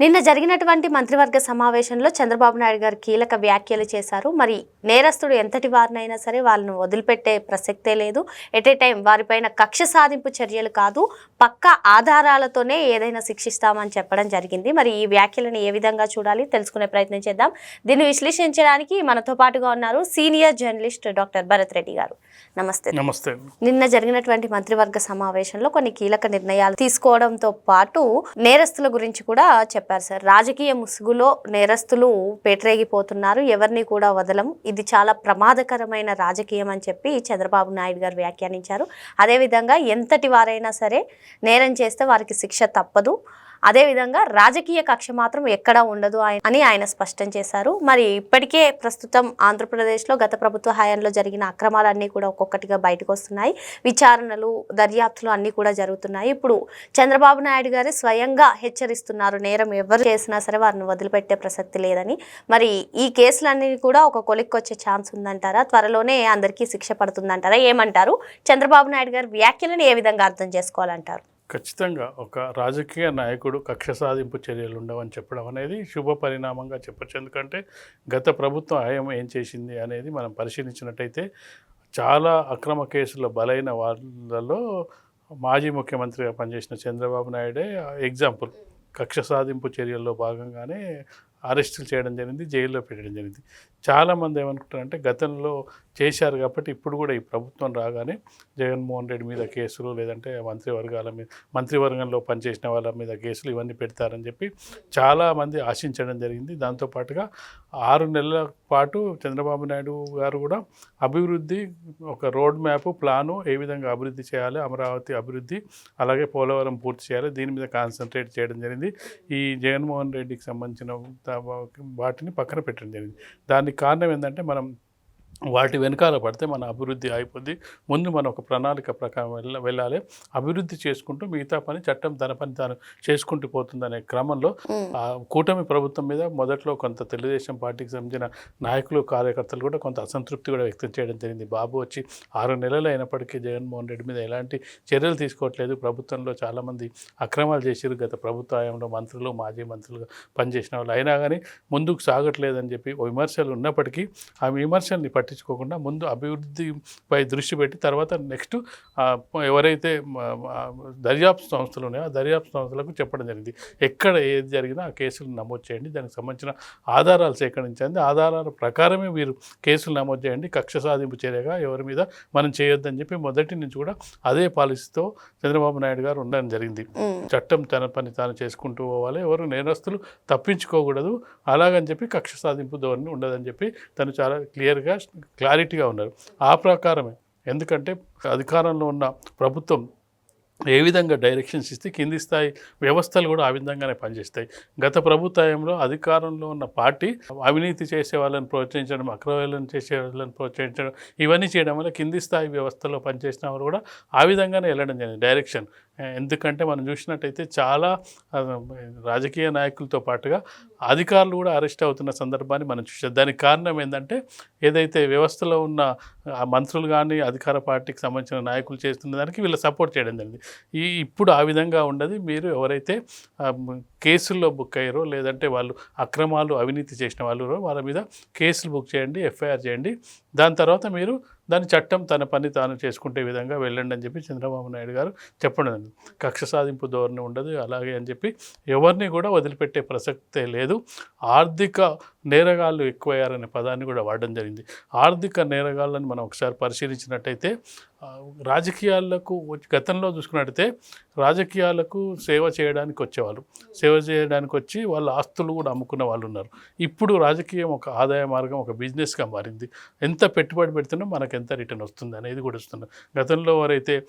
నిన్న జరిగినటువంటి మంత్రివర్గ సమావేశంలో చంద్రబాబు నాయుడు గారు కీలక వ్యాఖ్యలు చేశారు. మరి నేరస్తుడు ఎంతటి వారినైనా సరే వాళ్ళను వదిలిపెట్టే ప్రసక్తే లేదు. ఎట్ ఏ టైం వారిపైన కక్ష సాధింపు చర్యలు కాదు. పక్క ఆధారాలతోనే ఏదైనా శిక్షిస్తామని చెప్పడం జరిగింది. మరి ఈ వ్యాఖ్యలను ఏ విధంగా చూడాలి తెలుసుకునే ప్రయత్నం చేద్దాం. దీన్ని విశ్లేషించడానికి మనతో పాటుగా ఉన్నారు senior journalist doctor Bharat Reddy garu. నమస్తే. నమస్తే. నిన్న జరిగినటువంటి మంత్రివర్గ సమావేశంలో కొన్ని కీలక నిర్ణయాలు తీసుకోవడంతో పాటు నేరస్తుల గురించి కూడా చెప్పారు సార్. రాజకీయ ముసుగులో నేరస్తులు పేటరేగిపోతున్నారు. ఎవరిని కూడా వదలం ఇది చాలా ప్రమాదకరమైన రాజకీయం అని చెప్పి చంద్రబాబు నాయుడు గారు వ్యాఖ్యానించారు. అదేవిధంగా ఎంతటి వారైనా సరే నేరం చేస్తే వారికి శిక్ష తప్పదు. అదేవిధంగా రాజకీయ కక్ష మాత్రం ఎక్కడా ఉండదు అని ఆయన స్పష్టం చేశారు. మరి ఇప్పటికే ప్రస్తుతం ఆంధ్రప్రదేశ్లో గత ప్రభుత్వ హయాంలో జరిగిన అక్రమాలన్నీ కూడా ఒక్కొక్కటిగా బయటకు వస్తున్నాయి. విచారణలు దర్యాప్తులు అన్నీ కూడా జరుగుతున్నాయి. ఇప్పుడు చంద్రబాబు నాయుడు గారు స్వయంగా హెచ్చరిస్తున్నారు. నేరం ఎవరు చేసినా సరే వారిని వదిలిపెట్టే ప్రసక్తి లేదని. మరి ఈ కేసులన్నీ కూడా ఒక కొలిక్కి వచ్చే ఛాన్స్ ఉందంటారా? త్వరలోనే అందరికీ శిక్ష పడుతుందంటారా? ఏమంటారు? చంద్రబాబు నాయుడు గారి వ్యాఖ్యలను ఏ విధంగా అర్థం చేసుకోవాలంటారు? ఖచ్చితంగా ఒక రాజకీయ నాయకుడు కక్ష సాధింపు చర్యలు ఉండవని చెప్పడం అనేది శుభ పరిణామంగా చెప్పొచ్చు. ఎందుకంటే గత ప్రభుత్వం ఆయం ఏం చేసింది అనేది మనం పరిశీలించినట్టయితే చాలా అక్రమ కేసుల బలైన వాళ్ళలో మాజీ ముఖ్యమంత్రిగా పనిచేసిన చంద్రబాబు నాయుడే ఎగ్జాంపుల్ కక్ష సాధింపు చర్యల్లో భాగంగానే అరెస్టులు చేయడం జరిగింది జైల్లో పెట్టడం జరిగింది. చాలామంది ఏమనుకుంటారంటే గతంలో చేశారు కాబట్టి ఇప్పుడు కూడా ఈ ప్రభుత్వం రాగానే జగన్మోహన్ రెడ్డి మీద కేసులు లేదంటే మంత్రివర్గాల మీద మంత్రివర్గంలో పనిచేసిన వాళ్ళ మీద కేసులు ఇవన్నీ పెడతారని చెప్పి చాలామంది ఆశించడం జరిగింది. దాంతోపాటుగా ఆరు నెలల పాటు చంద్రబాబు నాయుడు గారు కూడా అభివృద్ధి ఒక రోడ్ మ్యాప్ ప్లాను ఏ విధంగా అభివృద్ధి చేయాలి అమరావతి అభివృద్ధి అలాగే పోలవరం పూర్తి చేయాలి దీని మీద కాన్సన్ట్రేట్ చేయడం జరిగింది. ఈ జగన్మోహన్ రెడ్డికి సంబంధించిన వాటిని పక్కన పెట్టడం జరిగింది. దానికి కారణం ఏంటంటే మనం వాటి వెనకాల పడితే మన అభివృద్ధి అయిపోద్ది. ముందు మనం ఒక ప్రణాళిక ప్రకారం వెళ్ళ వెళ్ళాలి. అభివృద్ధి చేసుకుంటూ మిగతా పని చట్టం తన పని తాను చేసుకుంటూ పోతుందనే క్రమంలో ఆ కూటమి ప్రభుత్వం మీద మొదట్లో కొంత తెలుగుదేశం పార్టీకి సంబంధించిన నాయకులు కార్యకర్తలు కూడా కొంత అసంతృప్తి కూడా వ్యక్తం చేయడం జరిగింది. బాబు వచ్చి ఆరు నెలలు అయినప్పటికీ జగన్మోహన్ రెడ్డి మీద ఎలాంటి చర్యలు తీసుకోవట్లేదు. ప్రభుత్వంలో చాలామంది అక్రమాలు చేసిరు గత ప్రభుత్వ హయాంలో మంత్రులు మాజీ మంత్రులుగా పనిచేసిన వాళ్ళు. అయినా కానీ ముందుకు సాగట్లేదని చెప్పి విమర్శలు ఉన్నప్పటికీ ఆ విమర్శల్ని పట్టించుకోకుండా ముందు అభివృద్ధిపై దృష్టి పెట్టి తర్వాత నెక్స్ట్ ఎవరైతే దర్యాప్తు సంస్థలు ఉన్నాయో ఆ దర్యాప్తు సంస్థలకు చెప్పడం జరిగింది. ఎక్కడ ఏది జరిగినా ఆ కేసులు నమోదు చేయండి. దానికి సంబంధించిన ఆధారాలు సేకరించండి. ఆధారాల ప్రకారమే మీరు కేసులు నమోదు చేయండి. కక్ష సాధింపు చర్యగా ఎవరి మీద మనం చేయొద్దని చెప్పి మొదటి నుంచి కూడా అదే పాలసీతో చంద్రబాబు నాయుడు గారు ఉండడం జరిగింది. చట్టం తన పని తాను చేసుకుంటూ పోవాలి. ఎవరు నేరస్తులు తప్పించుకోకూడదు. అలాగని చెప్పి కక్ష సాధింపు ధోరణి ఉండదని చెప్పి తను చాలా క్లియర్గా క్లారిటీగా ఉన్నారు. ఆ ప్రకారమే. ఎందుకంటే అధికారంలో ఉన్న ప్రభుత్వం ఏ విధంగా డైరెక్షన్స్ ఇస్తే కింది స్థాయి వ్యవస్థలు కూడా ఆ విధంగానే పనిచేస్తాయి. గత ప్రభుత్వంలో అధికారంలో ఉన్న పార్టీ అవినీతి చేసే వాళ్ళని ప్రోత్సహించడం అక్రమాలను చేసే వాళ్ళని ప్రోత్సహించడం ఇవన్నీ చేయడం వల్ల కింది స్థాయి వ్యవస్థలో పనిచేసిన వాళ్ళు కూడా ఆ విధంగానే వెళ్ళడం జరిగింది. డైరెక్షన్ ఎందుకంటే మనం చూసినట్టయితే చాలా రాజకీయ నాయకులతో పాటుగా అధికారులు కూడా అరెస్ట్ అవుతున్న సందర్భాన్ని మనం చూసాం దానికి కారణం ఏంటంటే ఏదైతే వ్యవస్థలో ఉన్న మంత్రులు కానీ అధికార పార్టీకి సంబంధించిన నాయకులు చేస్తున్న దానికి వీళ్ళు సపోర్ట్ చేయడం జరిగింది. ఈ ఇప్పుడు ఆ విధంగా ఉండదు. మీరు ఎవరైతే కేసుల్లో బుక్ అయ్యారో లేదంటే వాళ్ళు అక్రమాలు అవినీతి చేసిన వాళ్ళు వాళ్ళ మీద కేసులు బుక్ చేయండి ఎఫ్ఐఆర్ చేయండి. దాని తర్వాత మీరు దాని చట్టం తన పని తాను చేసుకుంటే విధంగా వెళ్ళండి అని చెప్పి చంద్రబాబు నాయుడు గారు చెప్పడం కక్ష సాధింపు ధోరణి ఉండదు అలాగే అని చెప్పి ఎవరిని కూడా వదిలిపెట్టే ప్రసక్తే లేదు. ఆర్థిక నేరగాళ్ళు ఎక్కువయ్యారనే పదాన్ని కూడా వాడడం జరిగింది. ఆర్థిక నేరగాళ్ళని మనం ఒకసారి పరిశీలించినట్టయితే రాజకీయాలకు వచ్చి- గతంలో చూసుకున్నట్టయితే రాజకీయాలకు సేవ చేయడానికి వచ్చేవాళ్ళు. సేవ చేయడానికి వచ్చి వాళ్ళ ఆస్తులు కూడా అమ్ముకున్న వాళ్ళు ఉన్నారు. ఇప్పుడు రాజకీయం ఒక ఆదాయ మార్గం ఒక బిజినెస్గా మారింది. ఎంత పెట్టుబడి పెడుతున్నా మనకు ఎంత రిటర్న్ వస్తుంది అనేది కూడా వస్తుంది గతంలో ఎవరైతే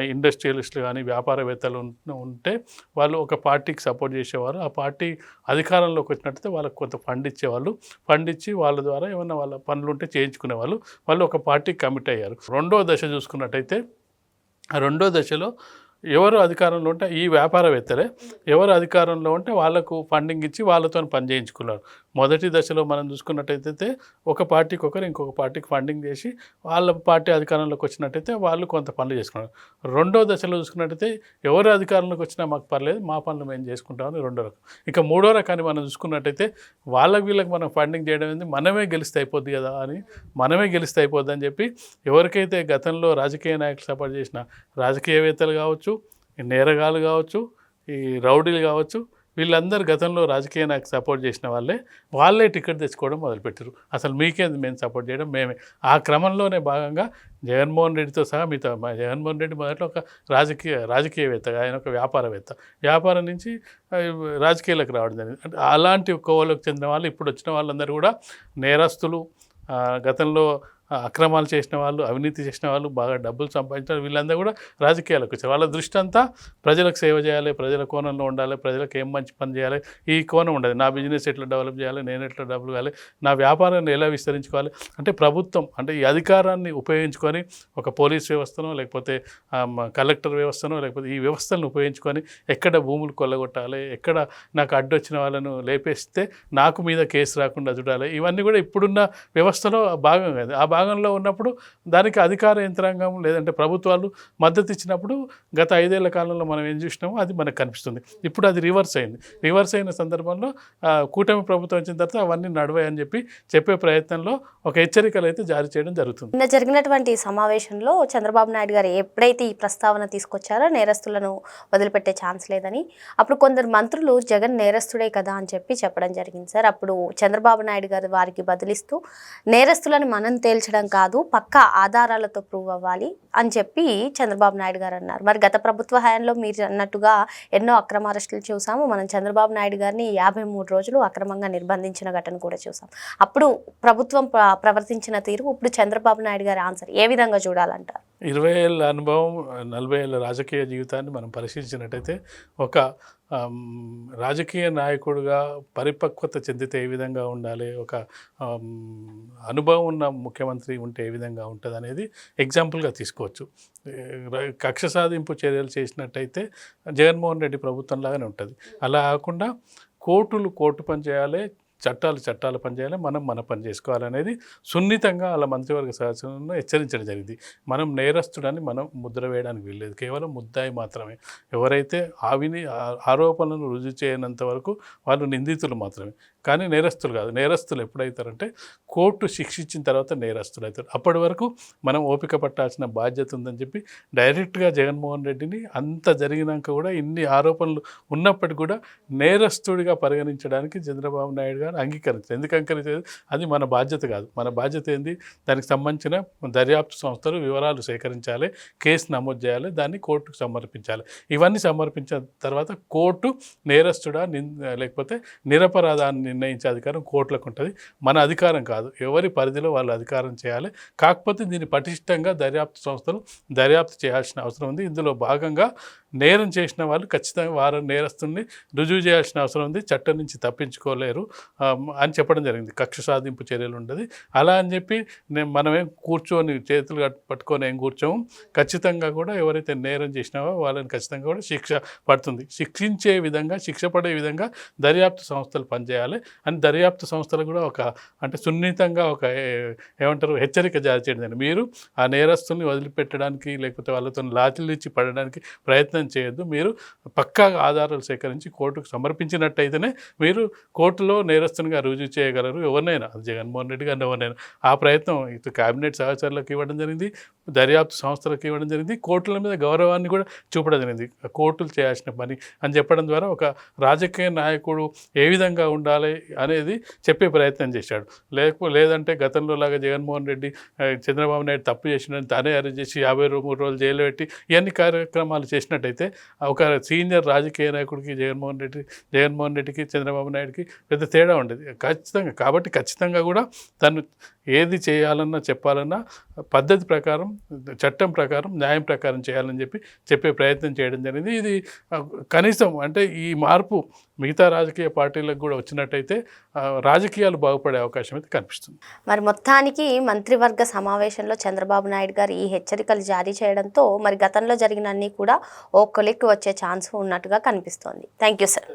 ఇండస్ట్రియలిస్టులు కానీ వ్యాపారవేత్తలు ఉంటే వాళ్ళు ఒక పార్టీకి సపోర్ట్ చేసేవారు. ఆ పార్టీ అధికారంలోకి వచ్చినట్టయితే వాళ్ళకి కొంత ఫండ్ ఇచ్చేవాళ్ళు. ఫండ్ ఇచ్చి వాళ్ళ ద్వారా ఏమైనా వాళ్ళ పనులు ఉంటే చేయించుకునేవాళ్ళు. వాళ్ళు ఒక పార్టీకి కమిట్ అయ్యారు. రెండో దశ చూసుకున్నట్టయితే రెండో దశలో ఎవరు అధికారంలో ఉంటే ఈ వ్యాపారవేత్తలే ఎవరు అధికారంలో ఉంటే వాళ్ళకు ఫండింగ్ ఇచ్చి వాళ్ళతో పని చేయించుకున్నారు. మొదటి దశలో మనం చూసుకున్నట్టయితే ఒక పార్టీకి ఒకరు ఇంకొక పార్టీకి ఫండింగ్ చేసి వాళ్ళ పార్టీ అధికారంలోకి వచ్చినట్టయితే వాళ్ళు కొంత పనులు చేసుకున్నారు. రెండో దశలో చూసుకున్నట్టయితే ఎవరు అధికారంలోకి వచ్చినా మాకు పర్లేదు మా పనులు మేము చేసుకుంటామని రెండో రకం. ఇక మూడో రకాన్ని మనం చూసుకున్నట్టయితే వాళ్ళకి వీళ్ళకి మనం ఫండింగ్ చేయడం ఏంది? మనమే గెలిస్తే అయిపోద్ది కదా అని మనమే గెలిస్తే అయిపోద్ది అని చెప్పి ఎవరికైతే గతంలో రాజకీయ నాయకులు సపోర్ట్ చేసిన రాజకీయవేత్తలు కావచ్చు ఈ నేరగాలు కావచ్చు ఈ రౌడీలు కావచ్చు వీళ్ళందరూ గతంలో రాజకీయ నాయకు సపోర్ట్ చేసిన వాళ్ళే వాళ్ళే టికెట్ తెచ్చుకోవడం మొదలుపెట్టారు. అసలు మీకే మేము సపోర్ట్ చేయడం? మేమే. ఆ క్రమంలోనే భాగంగా జగన్మోహన్ రెడ్డితో సహా మీతో జగన్మోహన్ రెడ్డి మొదట్లో ఒక రాజకీయ రాజకీయవేత్తగా ఆయన ఒక వ్యాపారవేత్త. వ్యాపారం నుంచి రాజకీయాలకు రావడం జరిగింది. అంటే అలాంటి కోవలకు చెందిన వాళ్ళు ఇప్పుడు వచ్చిన వాళ్ళందరూ కూడా నేరస్తులు. గతంలో అక్రమాలు చేసిన వాళ్ళు అవినీతి చేసిన వాళ్ళు బాగా డబ్బులు సంపాదించిన వీళ్ళందరూ కూడా రాజకీయాలకు వచ్చారు. వాళ్ళ దృష్టి అంతా ప్రజలకు సేవ చేయాలి ప్రజల కోణంలో ఉండాలి ప్రజలకు ఏం మంచి పని చేయాలి. ఈ కోణం ఉండదు. నా బిజినెస్ ఎట్లా డెవలప్ చేయాలి నేను ఎట్లా డబ్బులు కావాలి నా వ్యాపారాన్ని ఎలా విస్తరించుకోవాలి? అంటే ప్రభుత్వం అంటే ఈ అధికారాన్ని ఉపయోగించుకొని ఒక పోలీస్ వ్యవస్థను లేకపోతే కలెక్టర్ వ్యవస్థను లేకపోతే ఈ వ్యవస్థలను ఉపయోగించుకొని ఎక్కడ భూములు కొల్లగొట్టాలి ఎక్కడ నాకు అడ్డొచ్చిన వాళ్ళను లేపేస్తే నాకు మీద కేసు రాకుండా చూడాలి ఇవన్నీ కూడా ఇప్పుడున్న వ్యవస్థలో భాగం కాదు. ఆ భాగంలో ఉన్నప్పుడు దానికి అధికార యంత్రాంగం లేదంటే ప్రభుత్వాలు మద్దతు ఇచ్చినప్పుడు గత ఐదేళ్ళ కాలంలో మనం ఏం చూసినామో అది మనకు కనిపిస్తుంది. ఇప్పుడు అది రివర్స్ అయింది. రివర్స్ అయిన సందర్భంలో కూటమి ప్రభుత్వం వచ్చిన తర్వాత అవన్నీ నడవాయని చెప్పి చెప్పే ప్రయత్నంలో ఒక హెచ్చరికలు అయితే జారీ చేయడం జరుగుతుంది. నిన్న జరిగినటువంటి సమావేశంలో చంద్రబాబు నాయుడు గారు ఎప్పుడైతే ఈ ప్రస్తావన తీసుకొచ్చారో నేరస్తులను వదిలిపెట్టే ఛాన్స్ లేదని అప్పుడు కొందరు మంత్రులు జగన్ నేరస్తుడే కదా అని చెప్పి చెప్పడం జరిగింది సార్. అప్పుడు చంద్రబాబు నాయుడు గారు వారికి బదిలిస్తూ నేరస్తులను మనం తేల్చడం కాదు పక్కా ఆధారాలతో ప్రూవ్ అవ్వాలి అని చెప్పి చంద్రబాబు నాయుడు గారు అన్నారు. మరి గత ప్రభుత్వ హయాంలో మీరు అన్నట్టుగా ఎన్నో అక్రమ అరెస్టులు చూసాము. మనం చంద్రబాబు నాయుడు గారిని యాభై మూడు రోజులు అక్రమంగా నిర్బంధించిన ఘటన కూడా చూసాం. అప్పుడు ప్రభుత్వం ప్రవర్తించిన తీరు ఇప్పుడు చంద్రబాబు నాయుడు గారి ఆన్సర్ ఏ విధంగా చూడాలంటారు? ఇరవై ఏళ్ళ అనుభవం నలభై ఏళ్ళ రాజకీయ జీవితాన్ని మనం పరిశీలించినట్టయితే ఒక రాజకీయ నాయకుడిగా పరిపక్వత చెందితే ఏ విధంగా ఉండాలి ఒక అనుభవం ఉన్న ముఖ్యమంత్రి ఉంటే ఏ విధంగా ఉంటుంది అనేది ఎగ్జాంపుల్గా తీసుకోవచ్చు. కక్ష సాధింపు చర్యలు చేసినట్టయితే జగన్మోహన్ రెడ్డి ప్రభుత్వం లాగానే ఉంటుంది. అలా కాకుండా కోర్టులు కోర్టు పని చేయాలి చట్టాలు చట్టాలు పనిచేయాలి మనం మన పని చేసుకోవాలనేది సున్నితంగా అలా మంత్రివర్గ సదస్సులను హెచ్చరించడం జరిగింది. మనం నేరస్తుడని మనం ముద్ర వేయడానికి వీల్లేదు. కేవలం ముద్దాయి మాత్రమే. ఎవరైతే ఆవిని ఆరోపణలను రుజువు చేయనంత వరకు వాళ్ళు నిందితులు మాత్రమే. కానీ నేరస్తులు కాదు. నేరస్తులు ఎప్పుడైతారంటే కోర్టు శిక్షించిన తర్వాత నేరస్తులు అవుతారు అప్పటి వరకు మనం ఓపిక పట్టాల్సిన బాధ్యత ఉందని చెప్పి డైరెక్ట్గా జగన్మోహన్ రెడ్డిని అంత జరిగినాక కూడా ఇన్ని ఆరోపణలు ఉన్నప్పటికీ కూడా నేరస్తుడిగా పరిగణించడానికి చంద్రబాబు నాయుడు గారు అంగీకరించారు ఎందుకు అంగీకరించారు అది మన బాధ్యత కాదు. మన బాధ్యత ఏంది? దానికి సంబంధించిన దర్యాప్తు సంస్థలు వివరాలు సేకరించాలి కేసు నమోదు చేయాలి దాన్ని కోర్టుకు సమర్పించాలి. ఇవన్నీ సమర్పించిన తర్వాత కోర్టు నేరస్తుడా లేకపోతే నిరపరాధాన్ని నిర్ణయించే అధికారం కోర్టులకు ఉంటుంది. మన అధికారం కాదు. ఎవరి పరిధిలో వాళ్ళు అధికారం చేయాలి. కాకపోతే దీన్ని పటిష్టంగా దర్యాప్తు సంస్థలు దర్యాప్తు చేయాల్సిన అవసరం ఉంది. ఇందులో భాగంగా నేరం చేసిన వాళ్ళు ఖచ్చితంగా వారు నేరస్తుల్ని రుజువు చేయాల్సిన అవసరం ఉంది చట్టం నుంచి తప్పించుకోలేరు అని చెప్పడం జరిగింది. కక్ష సాధింపు చర్యలు ఉండదు. అలా అని చెప్పి నేను మనమేం కూర్చొని చేతులు పట్టుకొని ఏం కూర్చోము. ఖచ్చితంగా కూడా ఎవరైతే నేరం చేసినావో వాళ్ళని ఖచ్చితంగా కూడా శిక్ష పడుతుంది. శిక్షించే విధంగా శిక్ష పడే విధంగా దర్యాప్తు సంస్థలు పనిచేయాలి. అని దర్యాప్తు సంస్థలు కూడా ఒక అంటే సున్నితంగా ఒక ఏమంటారు హెచ్చరిక జారీ చేయడం మీరు ఆ నేరస్తుల్ని వదిలిపెట్టడానికి లేకపోతే వాళ్ళతో లాఠీలు ఇచ్చి పడడానికి ప్రయత్నం ప్రయత్నం చేయొద్దు. మీరు పక్కాగా ఆధారాలు సేకరించి కోర్టుకు సమర్పించినట్టయితేనే మీరు కోర్టులో నేరస్తునిగా రుజువు చేయగలరు. ఎవరినైనా అది జగన్మోహన్ రెడ్డి గారిని ఎవరినైనా. ఆ ప్రయత్నం ఇటు కేబినెట్ సహచరులకు ఇవ్వడం జరిగింది దర్యాప్తు సంస్థలకు ఇవ్వడం జరిగింది కోర్టుల మీద గౌరవాన్ని కూడా చూపడం జరిగింది. కోర్టులు చేయాల్సిన పని అని చెప్పడం ద్వారా ఒక రాజకీయ నాయకుడు ఏ విధంగా ఉండాలి అనేది చెప్పే ప్రయత్నం చేశాడు. లేకపో లేదంటే గతంలో లాగా జగన్మోహన్ రెడ్డి చంద్రబాబు నాయుడు తప్పు చేసినని తానే అరెస్ట్ చేసి యాభై మూడు రోజులు జైలు పెట్టి ఇవన్నీ కార్యక్రమాలు చేసినట్టయితే ఒక సీనియర్ రాజకీయ నాయకుడికి జగన్మోహన్ రెడ్డి జగన్మోహన్ రెడ్డికి చంద్రబాబు నాయుడికి పెద్ద తేడా ఉండేది. ఖచ్చితంగా కాబట్టి ఖచ్చితంగా కూడా తను ఏది చేయాలన్నా చెప్పాలన్నా పద్ధతి ప్రకారం చట్టం ప్రకారం న్యాయం ప్రకారం చేయాలని చెప్పి చెప్పే ప్రయత్నం చేయడం జరిగింది. ఇది కనీసం అంటే ఈ మార్పు మిగతా రాజకీయ పార్టీలకు కూడా వచ్చినట్టయితే రాజకీయాలు బాగుపడే అవకాశం అయితే కనిపిస్తుంది. మరి మొత్తానికి మంత్రివర్గ సమావేశంలో చంద్రబాబు నాయుడు గారు ఈ హెచ్చరికలు జారీ చేయడంతో మరి గతంలో జరిగిన అన్నీ కూడా ఓ కొలిక్కి వచ్చే ఛాన్స్ ఉన్నట్టుగా కనిపిస్తోంది. Thank you sir